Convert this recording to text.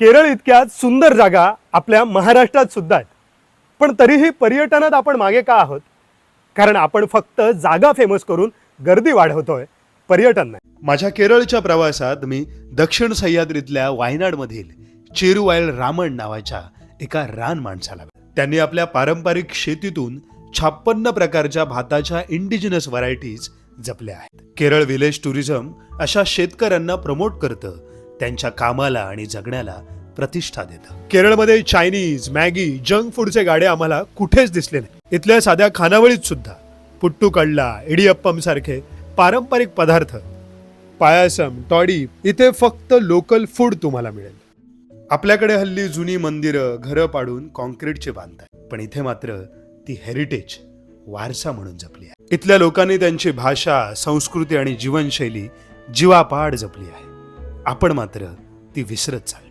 केरळ इतक्या सुंदर जागा आपल्या महाराष्ट्रात सुद्धा आहेत. पण तरीही पर्यटनात आपण मागे का आहोत? कारण आपण फक्त जागा फेमस करून गर्दी वाढवतोय पर्यटन नाही. माझ्या केरळच्या प्रवासात मी दक्षिण सह्याद्रीतल्या वायनाडमधील चेरुवायल रामण नावाच्या एका रान माणसाला त्यांनी आपल्या पारंपरिक शेतीतून छापन्न प्रकारच्या भाताच्या इंडिजिनस व्हरायटीज जपल्या आहेत. केरळ विलेज टुरिझम अशा शेतकऱ्यांना प्रमोट करतं त्यांच्या कामाला आणि जगण्याला प्रतिष्ठा देतं. केरळमध्ये चायनीज मॅगी जंक फूडचे गाडे आम्हाला कुठेच दिसले नाही. इथल्या साध्या खानावळीत सुद्धा. पुट्टू कडला इडियप्पम सारखे पारंपरिक पदार्थ पायासम टॉडी इथे फक्त लोकल फूड तुम्हाला मिळेल. आपल्याकडे हल्ली जुनी मंदिरं घरं पाडून कॉन्क्रीटचे बांधतात पण इथे मात्र ती हेरिटेज वारसा म्हणून जपली आहे. इथल्या लोकांनी त्यांची भाषा संस्कृती आणि जीवनशैली जीवापाड जपली आहे. आपण मात्र ती विसरत चाललो